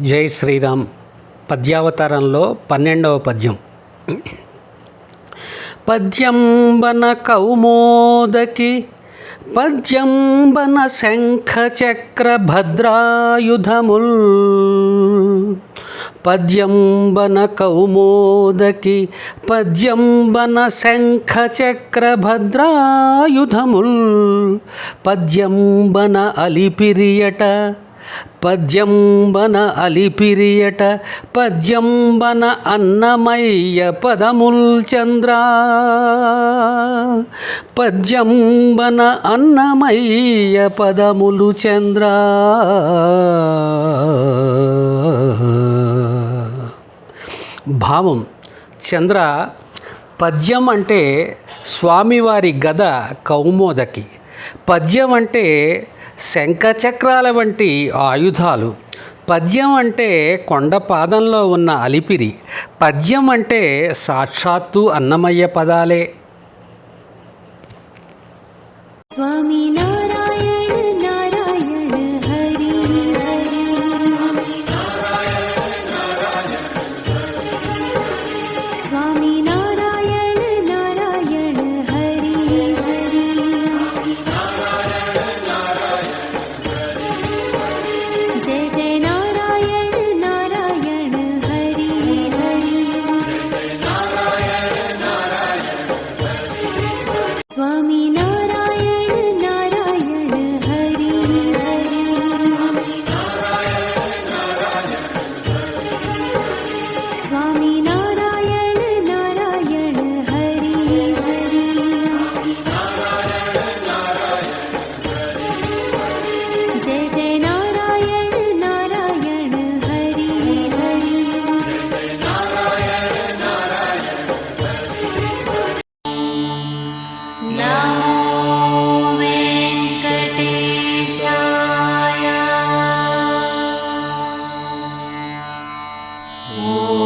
జై శ్రీరామ్. పద్యావతారంలో పన్నెండవ పద్యం. పద్యంబన కౌమోదకి పద్యంబన శంఖ చక్ర భద్రాయుధముల్ పద్యంబన కౌమోదకి పద్యంబన శంఖ చక్ర భద్రాయుధముల్ పద్యంబన అలిపిరియట పద్యంబన అలిపిరియట పద్యంబన అన్నమయ్య పదముల్ చంద్ర. పద్యంబన అన్నమయ్య పదములు చంద్ర. భావం చంద్ర పద్యం అంటే స్వామివారి గద కౌమోదకి. పద్యం అంటే శంఖచక్రాల వంటి ఆయుధాలు. పద్యం అంటే కొండ పాదంలో ఉన్న అలిపిరి. పద్యం అంటే సాక్షాత్తు అన్నమయ్య పదాలే. Oh.